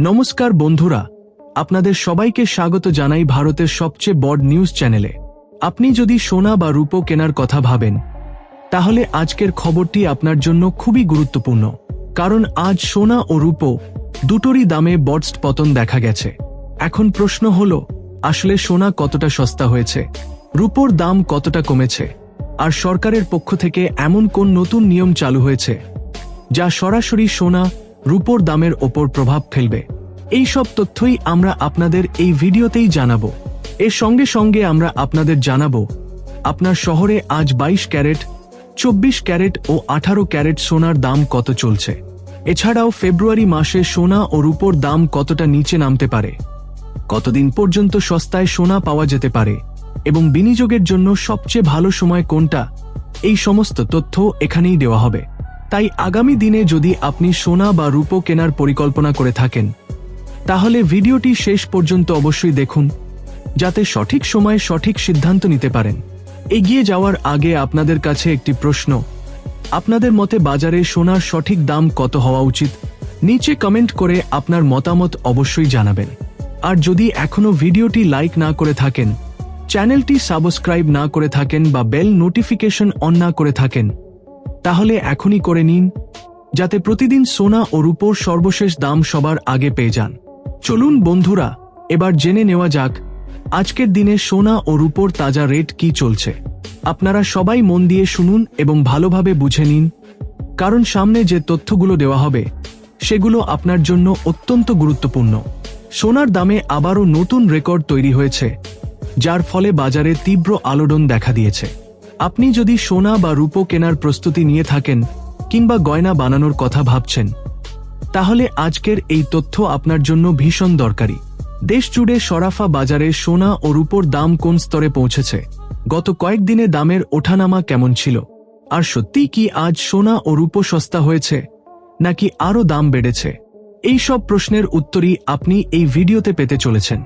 নমস্কার বন্ধুরা, আপনাদের সবাইকে স্বাগত জানাই ভারতের সবচেয়ে বড় নিউজ চ্যানেলে। আপনি যদি সোনা বা রূপো কেনার কথা ভাবেন, তাহলে আজকের খবরটি আপনার জন্য খুবই গুরুত্বপূর্ণ। কারণ আজ সোনা ও রূপো দুটোরই দামে বডস্ট পতন দেখা গেছে। এখন প্রশ্ন হল, আসলে সোনা কতটা সস্তা হয়েছে? রূপোর দাম কতটা কমেছে? আর সরকারের পক্ষ থেকে এমন কোন নতুন নিয়ম চালু হয়েছে, যা সরাসরি সোনা রূপোর দামের ওপর প্রভাব ফেলবে। এই সব তথ্যই আমরা আপনাদের এই ভিডিওতেই জানাব। এর সঙ্গে সঙ্গে আমরা আপনাদের জানাব, আপনার শহরে আজ বাইশ ক্যারেট, চব্বিশ ক্যারেট ও আঠারো ক্যারেট সোনার দাম কত চলছে? এছাড়াও ফেব্রুয়ারি মাসে সোনা ও রূপোর দাম কতটা নিচে নামতে পারে? কতদিন পর্যন্ত সস্তায় সোনা পাওয়া যেতে পারে? এবং বিনিয়োগের জন্য সবচেয়ে ভালো সময় কোনটা? এই সমস্ত তথ্য এখানেই দেওয়া হবে। তাই আগামী দিনে যদি আপনি সোনা বা রূপো কেনার পরিকল্পনা করে থাকেন, তাহলে ভিডিওটি শেষ পর্যন্ত অবশ্যই দেখুন, যাতে সঠিক সময়ে সঠিক সিদ্ধান্ত নিতে পারেন। এগিয়ে যাওয়ার আগে আপনাদের কাছে একটি প্রশ্ন, আপনাদের মতে বাজারে সোনার সঠিক দাম কত হওয়া উচিত? নিচে কমেন্ট করে আপনার মতামত অবশ্যই জানাবেন। আর যদি এখনও ভিডিওটি লাইক না করে থাকেন, চ্যানেলটি সাবস্ক্রাইব না করে থাকেন বা বেল নোটিফিকেশন অন না করে থাকেন তাহলে এখনই করে নিন, যাতে প্রতিদিন সোনা ও রূপোর সর্বশেষ দাম সবার আগে পেয়ে যান। চলুন বন্ধুরা, এবার জেনে নেওয়া যাক, আজকের দিনে সোনা ও রূপোর তাজা রেট কি চলছে। আপনারা সবাই মন দিয়ে শুনুন এবং ভালোভাবে বুঝে নিন, কারণ সামনে যে তথ্যগুলো দেওয়া হবে, সেগুলো আপনার জন্য অত্যন্ত গুরুত্বপূর্ণ। সোনার দামে আবারও নতুন রেকর্ড তৈরি হয়েছে, যার ফলে বাজারে তীব্র আলোড়ন দেখা দিয়েছে। আপনি যদি সোনা বা রূপো কেনার প্রস্তুতি নিয়ে থাকেন কিংবা গয়না বানানোর কথা ভাবছেন, তাহলে আজকের এই তথ্য আপনার জন্য ভীষণ দরকারি। দেশ জুড়ে সরাফা বাজারে সোনা ও রূপোর দাম কোন স্তরে পৌঁছেছে? গত কয়েকদিনে দামের ওঠানামা কেমন ছিল? আর সত্যি কি আজ সোনা ও রূপো সস্তা হয়েছে, নাকি আরও দাম বেড়েছে? এই সব প্রশ্নের উত্তরই আপনি এই ভিডিওতে পেতে চলেছেন।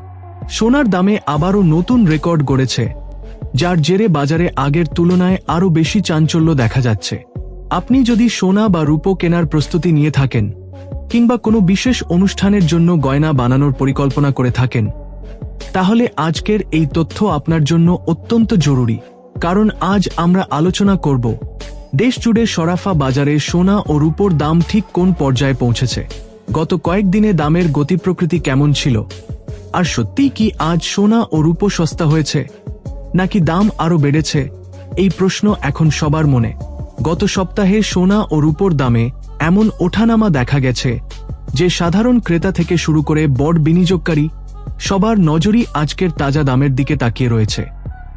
সোনার দামে আবারও নতুন রেকর্ড গড়েছে যার জেরে বাজারে আগের তুলনায় আরও বেশি চাঞ্চল্য দেখা যাচ্ছে। আপনি যদি সোনা বা রূপো কেনার প্রস্তুতি নিয়ে থাকেন, কিংবা কোনো বিশেষ অনুষ্ঠানের জন্য গয়না বানানোর পরিকল্পনা করে থাকেন, তাহলে আজকের এই তথ্য আপনার জন্য অত্যন্ত জরুরি। কারণ আজ আমরা আলোচনা করব দেশ জুড়ে সরাফা বাজারে সোনা ও রূপোর দাম ঠিক কোন পর্যায়ে পৌঁছেছে, গত কয়েকদিনে দামের গতি প্রকৃতি কেমন ছিল, আর সত্যিই কি আজ সোনা ও রূপো সস্তা হয়েছে? নাকি দাম আরও বেড়েছে? এই প্রশ্ন এখন সবার মনে। গত সপ্তাহে সোনা ও রূপোর দামে এমন ওঠানামা দেখা গেছে, যে সাধারণ ক্রেতা থেকে শুরু করে বড় বিনিয়োগকারী সবার নজরই আজকের তাজা দামের দিকে তাকিয়ে রয়েছে।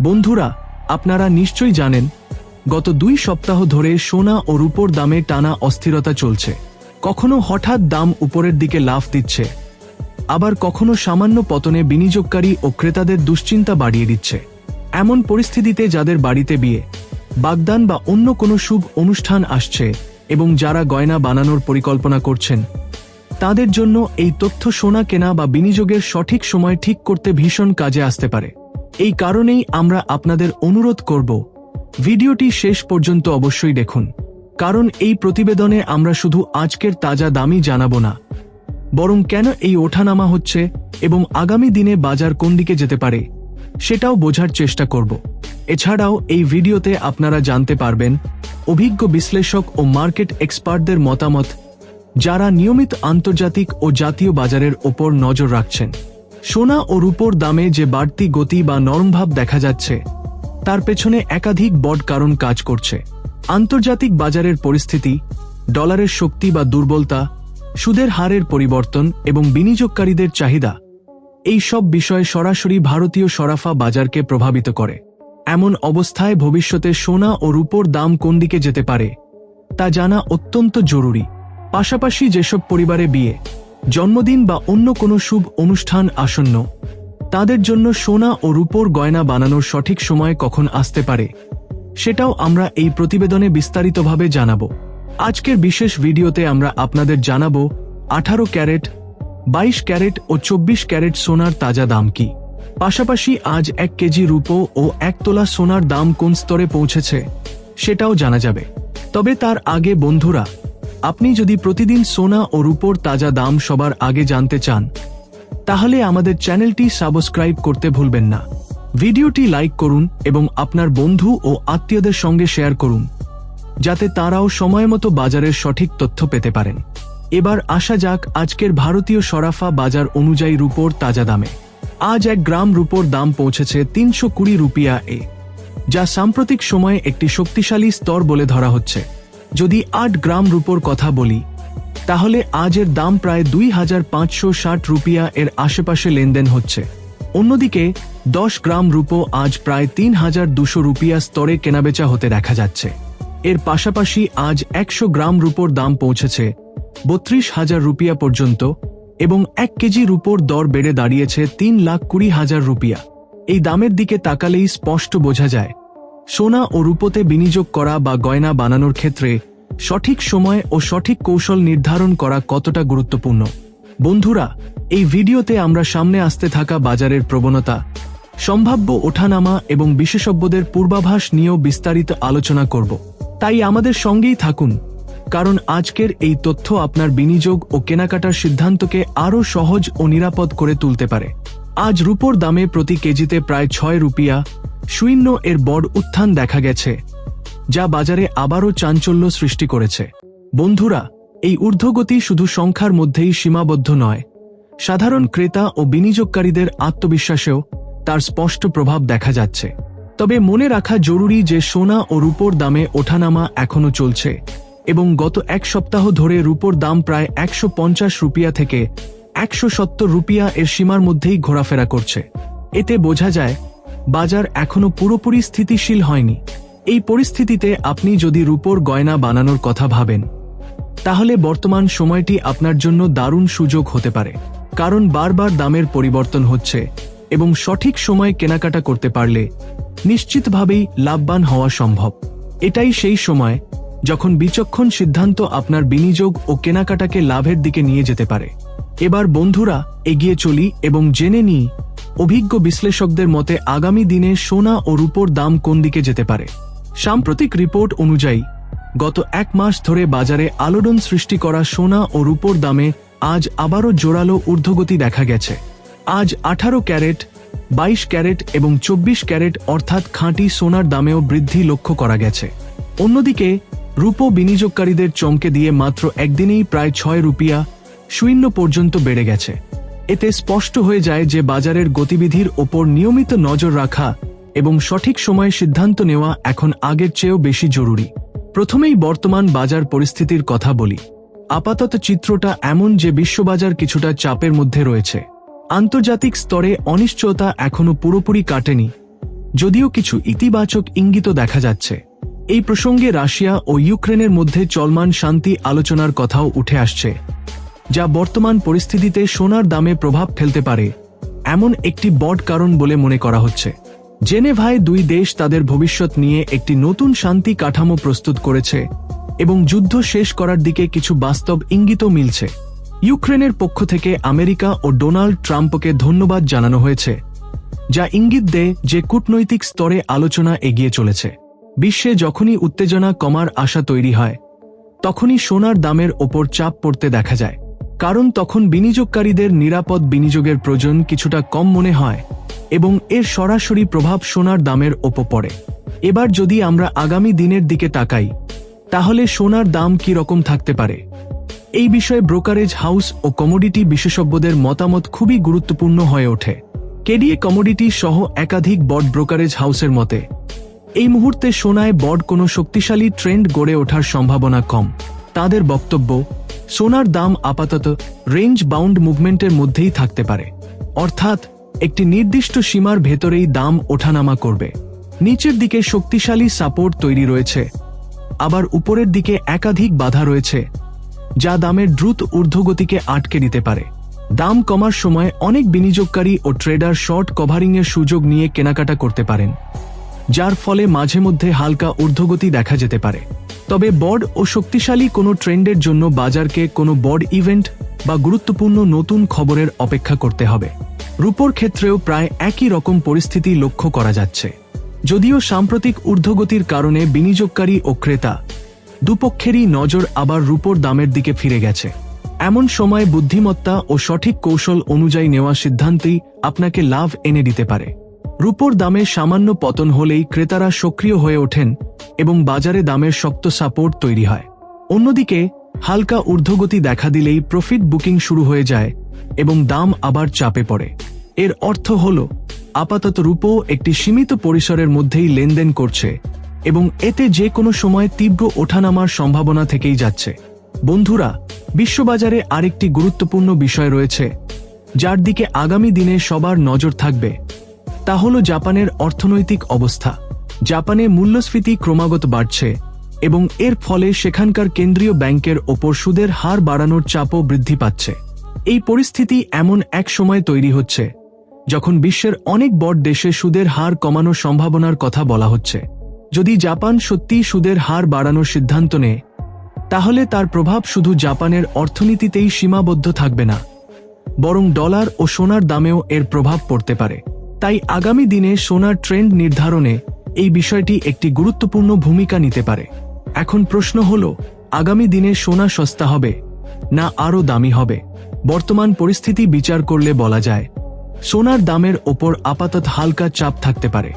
বন্ধুরা, আপনারা নিশ্চয়ই জানেন, গত দুই সপ্তাহ ধরে সোনা ও রূপোর দামে টানা অস্থিরতা চলছে। কখনো হঠাৎ দাম উপরের দিকে লাফ দিচ্ছে, আবার কখনো সামান্য পতনে বিনিয়োগকারী ও ক্রেতাদের দুশ্চিন্তা বাড়িয়ে দিচ্ছে। এমন পরিস্থিতিতে যাদের বাড়িতে বিয়ে, বাগদান বা অন্য কোনো শুভ অনুষ্ঠান আসছে এবং যারা গয়না বানানোর পরিকল্পনা করছেন, তাদের জন্য এই তথ্য সোনা কেনা বা বিনিয়োগের সঠিক সময় ঠিক করতে ভীষণ কাজে আসতে পারে। এই কারণেই আমরা আপনাদের অনুরোধ করব, ভিডিওটি শেষ পর্যন্ত অবশ্যই দেখুন, কারণ এই প্রতিবেদনে আমরা শুধু আজকের তাজা দামই জানাব না, বরং কেন এই ওঠানামা হচ্ছে এবং আগামী দিনে বাজার কোন দিকে যেতে পারে সেটাও বোঝার চেষ্টা করব। এছাড়াও এই ভিডিওতে আপনারা জানতে পারবেন অভিজ্ঞ বিশ্লেষক ও মার্কেট এক্সপার্টদের মতামত যারা নিয়মিত আন্তর্জাতিক ও জাতীয় বাজারের ওপর নজর রাখছেন। সোনা ও রূপোর দামে যে বাড়তি গতি বা নরমভাব দেখা যাচ্ছে, তার পেছনে একাধিক বড় কারণ কাজ করছে। আন্তর্জাতিক বাজারের পরিস্থিতি, ডলারের শক্তি বা দুর্বলতা, সুদের হারের পরিবর্তন এবং বিনিয়োগকারীদের চাহিদা এই সব বিষয় সরাসরি ভারতীয় সরাফা বাজারকে প্রভাবিত করে। এমন অবস্থায় ভবিষ্যতে সোনা ও রূপোর দাম কোন দিকে যেতে পারে, তা জানা অত্যন্ত জরুরি। পাশাপাশি যেসব পরিবারে বিয়ে, জন্মদিন বা অন্য কোনো শুভ অনুষ্ঠান আসন্ন, তাদের জন্য সোনা ও রূপোর গয়না বানানোর সঠিক সময় কখন আসতে পারে, সেটাও আমরা এই প্রতিবেদনে বিস্তারিতভাবে জানাব। আজকের বিশেষ ভিডিওতে আমরা আপনাদের জানাব, আঠারো ক্যারেট বাইশ ক্যারেট ও চব্বিশ ক্যারেট সোনার তাজা দাম কি? পাশাপাশি আজ এক কেজি রূপো ও এক তোলা সোনার দাম কোন স্তরে পৌঁছেছে, সেটাও জানা যাবে। তবে তার আগে বন্ধুরা, আপনি যদি প্রতিদিন সোনা ও রূপোর তাজা দাম সবার আগে জানতে চান, তাহলে আমাদের চ্যানেলটি সাবস্ক্রাইব করতে ভুলবেন না। ভিডিওটি লাইক করুন এবং আপনার বন্ধু ও আত্মীয়দের সঙ্গে শেয়ার করুন, যাতে তারাও সময় মতো বাজারের সঠিক তথ্য পেতে পারেন। এবার আসা যাক আজকের ভারতীয় সরাফা বাজার অনুযায়ী রূপোর তাজা দামে। আজ এক গ্রাম রূপোর দাম পৌঁছেছে তিনশো কুড়ি রুপিয়া এ, যা সাম্প্রতিক সময়ে একটি শক্তিশালী স্তর বলে ধরা হচ্ছে। যদি আট গ্রাম রূপোর কথা বলি, তাহলে আজের দাম প্রায় দুই হাজার পাঁচশো ষাট রুপিয়া এর আশেপাশে লেনদেন হচ্ছে। অন্যদিকে, দশ গ্রাম রূপো আজ প্রায় তিন হাজার দুশো রুপিয়া স্তরে কেনাবেচা হতে দেখা যাচ্ছে। এর পাশাপাশি আজ একশো গ্রাম রূপোর দাম পৌঁছেছে বত্রিশ হাজার রুপিয়া পর্যন্ত এবং এক কেজি রূপোর দর বেড়ে দাঁড়িয়েছে তিন লাখ কুড়ি হাজার রুপিয়া। এই দামের দিকে তাকালেই স্পষ্ট বোঝা যায়। সোনা ও রূপোতে বিনিয়োগ করা বা গয়না বানানোর ক্ষেত্রে সঠিক সময় ও সঠিক কৌশল নির্ধারণ করা কতটা গুরুত্বপূর্ণ? বন্ধুরা, এই ভিডিওতে আমরা সামনে আসতে থাকা বাজারের প্রবণতা, সম্ভাব্য ওঠানামা এবং বিশেষজ্ঞদের পূর্বাভাস নিয়েও বিস্তারিত আলোচনা করব। তাই আমাদের সঙ্গেই থাকুন। কারণ আজকের এই তথ্য আপনার বিনিয়োগ ও কেনাকাটার সিদ্ধান্তকে আরও সহজ ও নিরাপদ করে তুলতে পারে। আজ রূপোর দামে প্রতি কেজিতে প্রায় ছয় রুপিয়া শূন্য এর বড় উত্থান দেখা গেছে, যা বাজারে আবারও চাঞ্চল্য সৃষ্টি করেছে। বন্ধুরা, এই ঊর্ধ্বগতি শুধু সংখ্যার মধ্যেই সীমাবদ্ধ নয়। সাধারণ ক্রেতা ও বিনিয়োগকারীদের আত্মবিশ্বাসেও তার স্পষ্ট প্রভাব দেখা যাচ্ছে। তবে মনে রাখা জরুরি যে সোনা ও রূপোর দামে ওঠানামা এখনও চলছে। এবং গত এক সপ্তাহ ধরে রূপোর দাম প্রায় একশো পঞ্চাশ রুপিয়া থেকে একশো সত্তর রুপিয়া এর সীমার মধ্যেই ঘোরাফেরা করছে। এতে বোঝা যায়, বাজার এখনও পুরোপুরি স্থিতিশীল হয়নি। এই পরিস্থিতিতে আপনি যদি রূপোর গয়না বানানোর কথা ভাবেন, তাহলে বর্তমান সময়টি আপনার জন্য দারুণ সুযোগ হতে পারে, কারণ বারবার দামের পরিবর্তন হচ্ছে এবং সঠিক সময়ে কেনাকাটা করতে পারলে নিশ্চিতভাবেই লাভবান হওয়া সম্ভব। এটাই সেই সময় যখন বিচক্ষণ সিদ্ধান্ত আপনার বিনিয়োগ ও কেনাকাটাকে লাভের দিকে নিয়ে যেতে পারে। এবার বন্ধুরা, এগিয়ে চলি এবং জেনে নিই, অভিজ্ঞ বিশ্লেষকদের মতে আগামী দিনে সোনা ও রূপোর দাম কোন দিকে যেতে পারে। সাম্প্রতিক রিপোর্ট অনুযায়ী, গত এক মাস ধরে বাজারে আলোড়ন সৃষ্টি করা সোনা ও রূপোর দামে আজ আবারও জোরালো ঊর্ধ্বগতি দেখা গেছে। আজ আঠারো ক্যারেট, বাইশ ক্যারেট এবং চব্বিশ ক্যারেট অর্থাৎ খাঁটি সোনার দামেও বৃদ্ধি লক্ষ্য করা গেছে। অন্যদিকে রূপো বিনিয়োগকারীদের চমকে দিয়ে মাত্র একদিনেই প্রায় ছয় রুপিয়া শূন্য পর্যন্ত বেড়ে গেছে। এতে স্পষ্ট হয়ে যায় যে বাজারের গতিবিধির ওপর নিয়মিত নজর রাখা এবং সঠিক সময়ে সিদ্ধান্ত নেওয়া এখন আগের চেয়েও বেশি জরুরি। প্রথমেই বর্তমান বাজার পরিস্থিতির কথা বলি। আপাতত চিত্রটা এমন যে বিশ্ববাজার কিছুটা চাপের মধ্যে রয়েছে। আন্তর্জাতিক স্তরে অনিশ্চয়তা এখনও পুরোপুরি কাটেনি, যদিও কিছু ইতিবাচক ইঙ্গিত দেখা যাচ্ছে। এই প্রসঙ্গে রাশিয়া ও ইউক্রেনের মধ্যে চলমান শান্তি আলোচনার কথাও উঠে আসছে, যা বর্তমান পরিস্থিতিতে সোনার দামে প্রভাব ফেলতে পারে, এমন একটি বড় কারণ বলে মনে করা হচ্ছে। জেনেভায় দুই দেশ তাদের ভবিষ্যৎ নিয়ে একটি নতুন শান্তি কাঠামো প্রস্তুত করেছে এবং যুদ্ধ শেষ করার দিকে কিছু বাস্তব ইঙ্গিতও মিলছে। ইউক্রেনের পক্ষ থেকে আমেরিকা ও ডোনাল্ড ট্রাম্পকে ধন্যবাদ জানানো হয়েছে, যা ইঙ্গিত দেয় যে কূটনৈতিক স্তরে আলোচনা এগিয়ে চলেছে। বিশ্বে যখনই উত্তেজনা কমার আশা তৈরি হয়, তখনই সোনার দামের ওপর চাপ পড়তে দেখা যায়। কারণ তখন বিনিয়োগকারীদের নিরাপদ বিনিয়োগের প্রয়োজন কিছুটা কম মনে হয় এবং এর সরাসরি প্রভাব সোনার দামের ওপর পড়ে। এবার যদি আমরা আগামী দিনের দিকে তাকাই, তাহলে সোনার দাম কি রকম থাকতে পারে? এই বিষয়ে ব্রোকারেজ হাউস ও কমোডিটি বিশেষজ্ঞদের মতামত খুবই গুরুত্বপূর্ণ হয়ে ওঠে। কেডিএ কমোডিটি সহ একাধিক বড ব্রোকারেজ হাউসের মতে এই মুহূর্তে সোনায় বড কোনো শক্তিশালী ট্রেন্ড গড়ে ওঠার সম্ভাবনা কম। তাদের বক্তব্য, সোনার দাম আপাতত রেঞ্জ বাউন্ড মুভমেন্টের মধ্যেই থাকতে পারে। অর্থাৎ, একটি নির্দিষ্ট সীমার ভেতরেই দাম ওঠানামা করবে। নিচের দিকে শক্তিশালী সাপোর্ট তৈরি রয়েছে। আবার উপরের দিকে একাধিক বাধা রয়েছে, যা দামের দ্রুত ঊর্ধ্বগতিকে আটকে দিতে পারে। দাম কমার সময় অনেক বিনিয়োগকারী ও ট্রেডার শর্ট কভারিংয়ের সুযোগ নিয়ে কেনাকাটা করতে পারেন। যার ফলে মাঝে মধ্যে হালকা ঊর্ধ্বগতি দেখা যেতে পারে। তবে বড় ও শক্তিশালী কোনো ট্রেন্ডের জন্য বাজারকে কোনো বড় ইভেন্ট বা গুরুত্বপূর্ণ নতুন খবরের অপেক্ষা করতে হবে। রূপোর ক্ষেত্রেও প্রায় একই রকম পরিস্থিতি লক্ষ্য করা যাচ্ছে। যদিও সাম্প্রতিক ঊর্ধ্বগতির কারণে বিনিয়োগকারী ও ক্রেতা দুপক্ষেরই নজর আবার রূপোর দামের দিকে ফিরে গেছে। এমন সময় বুদ্ধিমত্তা ও সঠিক কৌশল অনুযায়ী নেওয়া সিদ্ধান্তই আপনাকে লাভ এনে দিতে পারে। রূপোর দামে সামান্য পতন হলেই ক্রেতারা সক্রিয় হয়ে ওঠেন এবং বাজারে দামের শক্ত সাপোর্ট তৈরি হয়। অন্যদিকে, হালকা ঊর্ধ্বগতি দেখা দিলেই প্রফিট বুকিং শুরু হয়ে যায় এবং দাম আবার চাপে পড়ে। এর অর্থ হল, আপাতত রূপো একটি সীমিত পরিসরের মধ্যেই লেনদেন করছে এবং এতে যে কোনো সময় তীব্র ওঠানামার সম্ভাবনা থেকেই যাচ্ছে। বন্ধুরা, বিশ্ববাজারে আরেকটি গুরুত্বপূর্ণ বিষয় রয়েছে, যার দিকে আগামী দিনে সবার নজর থাকবে। তা হল জাপানের অর্থনৈতিক অবস্থা। জাপানে মূল্যস্ফীতি ক্রমাগত বাড়ছে এবং এর ফলে সেখানকার কেন্দ্রীয় ব্যাংকের ওপর সুদের হার বাড়ানোর চাপও বৃদ্ধি পাচ্ছে। এই পরিস্থিতি এমন এক সময় তৈরি হচ্ছে, যখন বিশ্বের অনেক বড় দেশে সুদের হার কমানোর সম্ভাবনার কথা বলা হচ্ছে। যদি জাপান সত্যিই সুদের হার বাড়ানোর সিদ্ধান্ত নেয়, তাহলে তার প্রভাব শুধু জাপানের অর্থনীতিতেই সীমাবদ্ধ থাকবে না, বরং ডলার ও সোনার দামেও এর প্রভাব পড়তে পারে। তাই আগামী দিনে সোনার ট্রেন্ড নির্ধারণে এই বিষয়টি একটি গুরুত্বপূর্ণ ভূমিকা নিতে পারে। এখন প্রশ্ন হল, আগামী দিনে সোনা সস্তা হবে না আরও দামি হবে? বর্তমান পরিস্থিতি বিচার করলে বলা যায়, সোনার দামের ওপর আপাতত হালকা চাপ থাকতে পারে।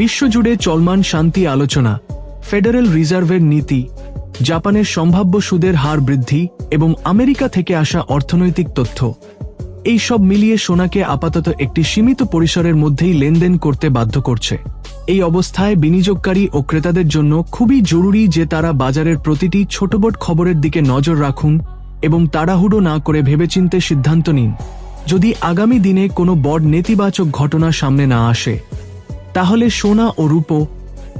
বিশ্বজুড়ে চলমান শান্তি আলোচনা, ফেডারেল রিজার্ভের নীতি, জাপানের সম্ভাব্য সুদের হার বৃদ্ধি এবং আমেরিকা থেকে আসা অর্থনৈতিক তথ্য এই সব মিলিয়ে সোনাকে আপাতত একটি সীমিত পরিসরের মধ্যেই লেনদেন করতে বাধ্য করছে। এই অবস্থায় বিনিয়োগকারী ও ক্রেতাদের জন্য খুবই জরুরি যে তারা বাজারের প্রতিটি ছোটবট খবরের দিকে নজর রাখুন এবং তাড়াহুড়ো না করে ভেবেচিন্তে সিদ্ধান্ত নিন। যদি আগামী দিনে কোনো বড় নেতিবাচক ঘটনা সামনে না আসে, তাহলে সোনা ও রূপো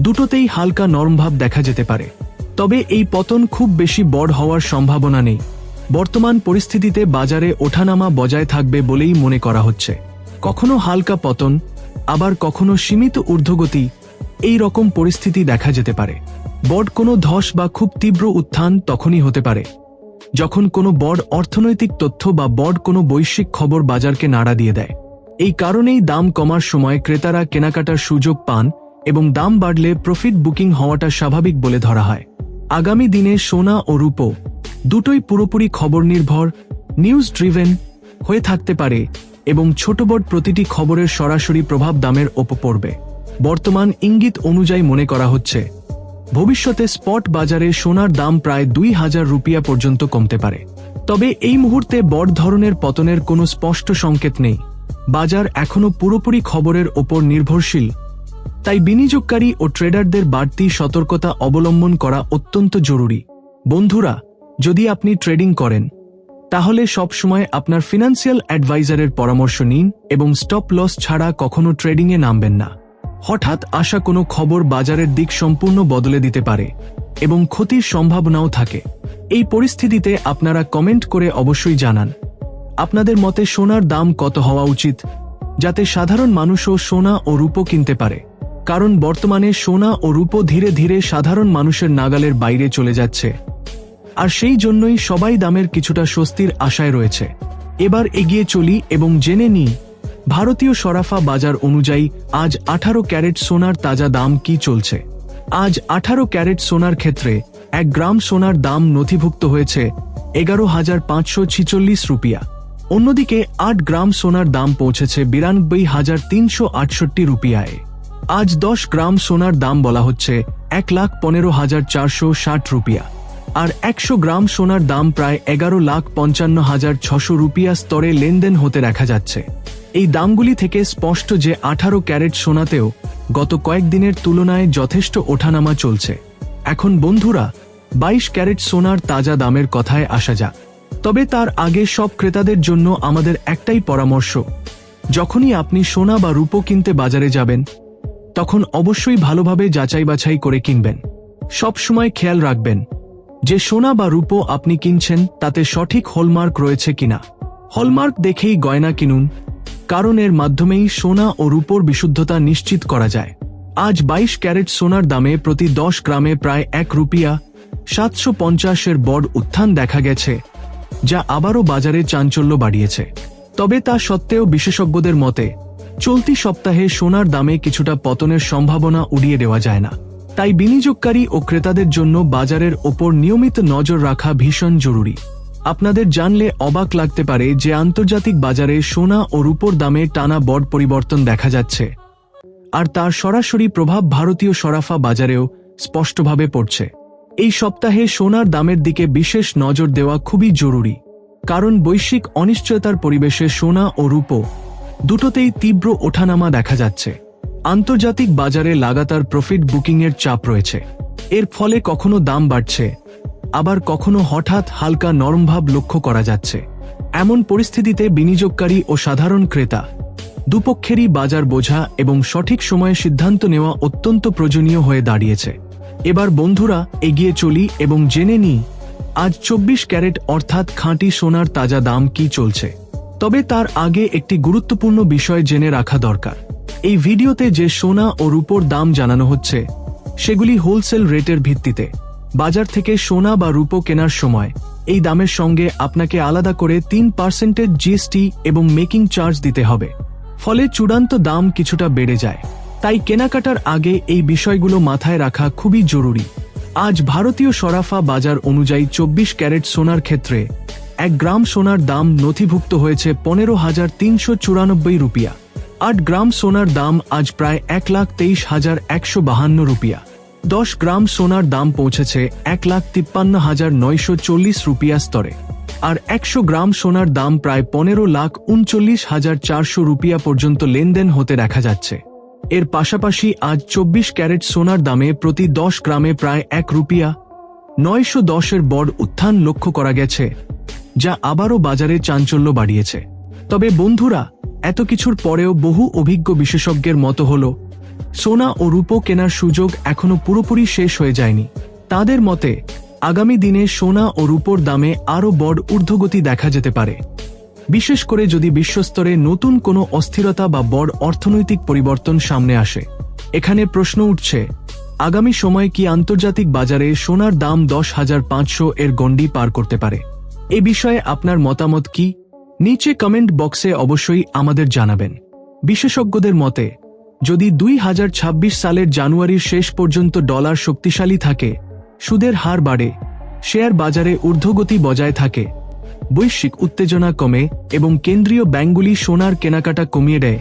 দুটোতেই হালকা নরমভাব দেখা যেতে পারে। তবে এই পতন খুব বেশি বড় হওয়ার সম্ভাবনা নেই। বর্তমান পরিস্থিতিতে বাজারে ওঠানামা বজায় থাকবে বলেই মনে করা হচ্ছে। কখনো হালকা পতন, আবার কখনো সীমিত ঊর্ধ্বগতি, এই রকম পরিস্থিতি দেখা যেতে পারে। বড় কোনো ধস বা খুব তীব্র উত্থান তখনই হতে পারে। যখন কোনো বড় অর্থনৈতিক তথ্য বা বড় কোনো বৈশ্বিক খবর বাজারকে নাড়া দিয়ে দেয়। এই কারণেই দাম কমার সময় ক্রেতারা কেনাকাটার সুযোগ পান এবং দাম বাড়লে প্রফিট বুকিং হওয়াটা স্বাভাবিক বলে ধরা হয়। আগামী দিনে সোনা ও রূপো, দুটোই পুরোপুরি খবর নির্ভর নিউজ ড্রিভেন হয়ে থাকতে পারে এবং ছোট বড় প্রতিটি খবরের সরাসরি প্রভাব দামের ওপর পড়বে। বর্তমান ইঙ্গিত অনুযায়ী মনে করা হচ্ছে, ভবিষ্যতে স্পট বাজারে সোনার দাম প্রায় দুই হাজার রুপিয়া পর্যন্ত কমতে পারে। তবে এই মুহূর্তে বড় ধরনের পতনের কোনো স্পষ্ট সংকেত নেই। বাজার এখনও পুরোপুরি খবরের ওপর নির্ভরশীল তাই বিনিয়োগকারী ও ট্রেডারদের বাড়তি সতর্কতা অবলম্বন করা অত্যন্ত জরুরি। বন্ধুরা, যদি আপনি ট্রেডিং করেন, তাহলে সবসময় আপনার ফিনান্সিয়াল অ্যাডভাইজারের পরামর্শ নিন এবং স্টপ লস ছাড়া কখনো ট্রেডিংয়ে নামবেন না। হঠাৎ আসা কোনো খবর বাজারের দিক সম্পূর্ণ বদলে দিতে পারে এবং ক্ষতির সম্ভাবনাও থাকে। এই পরিস্থিতিতে আপনারা কমেন্ট করে অবশ্যই জানান। আপনাদের মতে সোনার দাম কত হওয়া উচিত, যাতে সাধারণ মানুষও সোনা ও রূপো কিনতে পারে? কারণ বর্তমানে সোনা ও রূপো ধীরে ধীরে সাধারণ মানুষের নাগালের বাইরে চলে যাচ্ছে। আর সেই জন্যই সবাই দামের কিছুটা স্বস্তির আশায় রয়েছে। এবার এগিয়ে চলি এবং জেনে নিই, ভারতীয় সরাফা বাজার অনুযায়ী আজ আঠারো ক্যারেট সোনার তাজা দাম কি চলছে? আজ আঠারো ক্যারেট সোনার ক্ষেত্রে এক গ্রাম সোনার দাম নথিভুক্ত হয়েছে এগারো হাজার পাঁচশো ছিচল্লিশ রুপিয়া। অন্যদিকে আট গ্রাম সোনার দাম পৌঁছেছে বিরানব্বই হাজার তিনশো আটষট্টি রুপিয়ায়। আজ দশ গ্রাম সোনার দাম বলা হচ্ছে এক লাখ পনেরো হাজার চারশো ষাট রুপিয়া। আর একশো গ্রাম সোনার দাম প্রায় এগারো লাখ পঞ্চান্ন হাজার ছশো রুপিয়া স্তরে লেনদেন হতে দেখা যাচ্ছে। এই দামগুলি থেকে স্পষ্ট যে আঠারো ক্যারেট সোনাতেও গত কয়েকদিনের তুলনায় যথেষ্ট ওঠানামা চলছে। এখন বন্ধুরা, বাইশ ক্যারেট সোনার তাজা দামের কথায় আসা যাক। তবে তার আগে সব ক্রেতাদের জন্য আমাদের একটাই পরামর্শ, যখনই আপনি সোনা বা রূপো কিনতে বাজারে যাবেন তখন অবশ্যই ভালোভাবে যাচাই বাছাই করে কিনবেন। সব সময় খেয়াল রাখবেন যে সোনা বা রূপো আপনি কিনছেন, তাতে সঠিক হলমার্ক রয়েছে কিনা। হলমার্ক দেখেই গয়না কিনুন, কারণ এর মাধ্যমেই সোনা ও রূপোর বিশুদ্ধতা নিশ্চিত করা যায়। আজ বাইশ ক্যারেট সোনার দামে প্রতি দশ গ্রামে প্রায় এক রুপিয়া, সাতশো পঞ্চাশের বড় উত্থান দেখা গেছে, যা আবারও বাজারে চাঞ্চল্য বাড়িয়েছে। তবে তা সত্ত্বেও বিশেষজ্ঞদের মতে চলতি সপ্তাহে সোনার দামে কিছুটা পতনের সম্ভাবনা উড়িয়ে দেওয়া যায় না। তাই বিনিয়োগকারী ও ক্রেতাদের জন্য বাজারের ওপর নিয়মিত নজর রাখা ভীষণ জরুরি। আপনাদের জানলে অবাক লাগতে পারে যে আন্তর্জাতিক বাজারে সোনা ও রূপোর দামে টানা বড় পরিবর্তন দেখা যাচ্ছে। আর তার সরাসরি প্রভাব ভারতীয় সরাফা বাজারেও স্পষ্টভাবে পড়ছে। এই সপ্তাহে সোনার দামের দিকে বিশেষ নজর দেওয়া খুবই জরুরি। কারণ বৈশ্বিক অনিশ্চয়তার পরিবেশে সোনা ও রূপো দুটোতেই তীব্র ওঠানামা দেখা যাচ্ছে। আন্তর্জাতিক বাজারে লাগাতার প্রফিট বুকিংয়ের চাপ রয়েছে। এর ফলে কখনো দাম বাড়ছে, আবার কখনো হঠাৎ হালকা নরমভাব লক্ষ্য করা যাচ্ছে। এমন পরিস্থিতিতে বিনিয়োগকারী ও সাধারণ ক্রেতা দুপক্ষেরই বাজার বোঝা এবং সঠিক সময়ে সিদ্ধান্ত নেওয়া অত্যন্ত প্রয়োজনীয় হয়ে দাঁড়িয়েছে। এবার বন্ধুরা, এগিয়ে চলি এবং জেনে নিই, আজ চব্বিশ ক্যারেট অর্থাৎ খাঁটি সোনার তাজা দাম কি চলছে। তবে তার আগে একটি গুরুত্বপূর্ণ বিষয় জেনে রাখা দরকার। এই ভিডিওতে যে সোনা ও রূপোর দাম জানানো হচ্ছে, সেগুলি হোলসেল রেটের ভিত্তিতে। বাজার থেকে সোনা বা রূপো কেনার সময়, এই দামের সঙ্গে আপনাকে আলাদা করে তিন পার্সেন্টের জিএসটি এবং মেকিং চার্জ দিতে হবে। ফলে চূড়ান্ত দাম কিছুটা বেড়ে যায়। তাই কেনাকাটার আগে এই বিষয়গুলো মাথায় রাখা খুবই জরুরি। আজ ভারতীয় সরাফা বাজার অনুযায়ী চব্বিশ ক্যারেট সোনার ক্ষেত্রে এক গ্রাম সোনার দাম নথিভুক্ত হয়েছে পনেরো হাজার তিনশো চুরানব্বই রুপিয়া। আট গ্রাম সোনার দাম আজ প্রায় এক লাখ তেইশ হাজার একশো বাহান্ন রুপিয়া। দশ গ্রাম সোনার দাম পৌঁছেছে এক লাখ তিপ্পান্ন হাজার নয়শো চল্লিশ রুপিয়া স্তরে। আর একশো গ্রাম সোনার দাম প্রায় পনেরো লাখ উনচল্লিশ হাজার চারশো রুপিয়া পর্যন্ত লেনদেন হতে দেখা যাচ্ছে। এর পাশাপাশি আজ চব্বিশ ক্যারেট সোনার দামে প্রতি দশ গ্রামে প্রায় এক রুপিয়া। নয়শো দশের বড় উত্থান লক্ষ্য করা গেছে। যা আবারও বাজারে চাঞ্চল্য বাড়িয়েছে। তবে বন্ধুরা, এত কিছুর পরেও বহু অভিজ্ঞ বিশেষজ্ঞের মতো হল, সোনা ও রূপো কেনার সুযোগ এখনও পুরোপুরি শেষ হয়ে যায়নি। তাদের মতে, আগামী দিনে সোনা ও রূপোর দামে আরও বড় ঊর্ধ্বগতি দেখা যেতে পারে। বিশেষ করে যদি বিশ্বস্তরে নতুন কোনো অস্থিরতা বা বড় অর্থনৈতিক পরিবর্তন সামনে আসে। এখানে প্রশ্ন উঠছে, আগামী সময়ে কি আন্তর্জাতিক বাজারে সোনার দাম দশ হাজার পাঁচশো এর গণ্ডি পার করতে পারে? এ বিষয়ে আপনার মতামত কি? নিচে কমেন্ট বক্সে অবশ্যই আমাদের জানাবেন। বিশেষজ্ঞদের মতে, যদি দুই হাজার ছাব্বিশ সালের জানুয়ারির শেষ পর্যন্ত ডলার শক্তিশালী থাকে, সুদের হার বাড়ে, শেয়ার বাজারে ঊর্ধ্বগতি বজায় থাকে, বৈশ্বিক উত্তেজনা কমে এবং কেন্দ্রীয় ব্যাঙ্কগুলি সোনার কেনাকাটা কমিয়ে দেয়,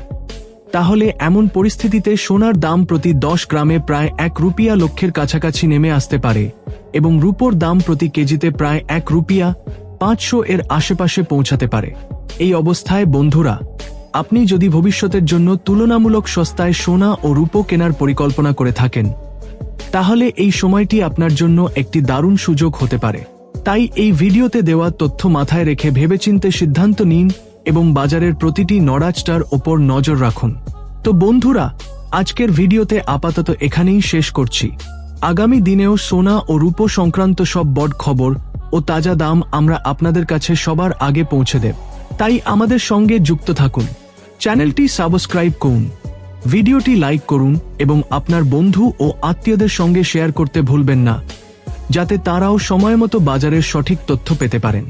তাহলে এমন পরিস্থিতিতে সোনার দাম প্রতি দশ গ্রামে প্রায় এক রুপিয়া লক্ষের কাছাকাছি নেমে আসতে পারে এবং রূপোর দাম প্রতি কেজিতে প্রায় এক রুপিয়া পাঁচশো এর আশেপাশে পৌঁছাতে পারে। এই অবস্থায়, বন্ধুরা, আপনি যদি ভবিষ্যতের জন্য তুলনামূলক সস্তায় সোনা ও রূপো কেনার পরিকল্পনা করে থাকেন, তাহলে এই সময়টি আপনার জন্য একটি দারুণ সুযোগ হতে পারে। তাই এই ভিডিওতে দেওয়া তথ্য মাথায় রেখে ভেবেচিন্তে সিদ্ধান্ত নিন এবং বাজারের প্রতিটি নড়াচটার ওপর নজর রাখুন। তো বন্ধুরা, আজকের ভিডিওতে আপাতত এখানেই শেষ করছি। আগামী দিনেও সোনা ও রূপো সংক্রান্ত সব বড় খবর ও তাজা দাম আমরা আপনাদের কাছে সবার আগে পৌঁছে দেব। তাই আমাদের সঙ্গে যুক্ত থাকুন। চ্যানেলটি সাবস্ক্রাইব করুন। ভিডিওটি লাইক করুন এবং আপনার বন্ধু ও আত্মীয়দের সঙ্গে শেয়ার করতে ভুলবেন না, যাতে তারাও সময় মতো বাজারের সঠিক তথ্য পেতে পারেন।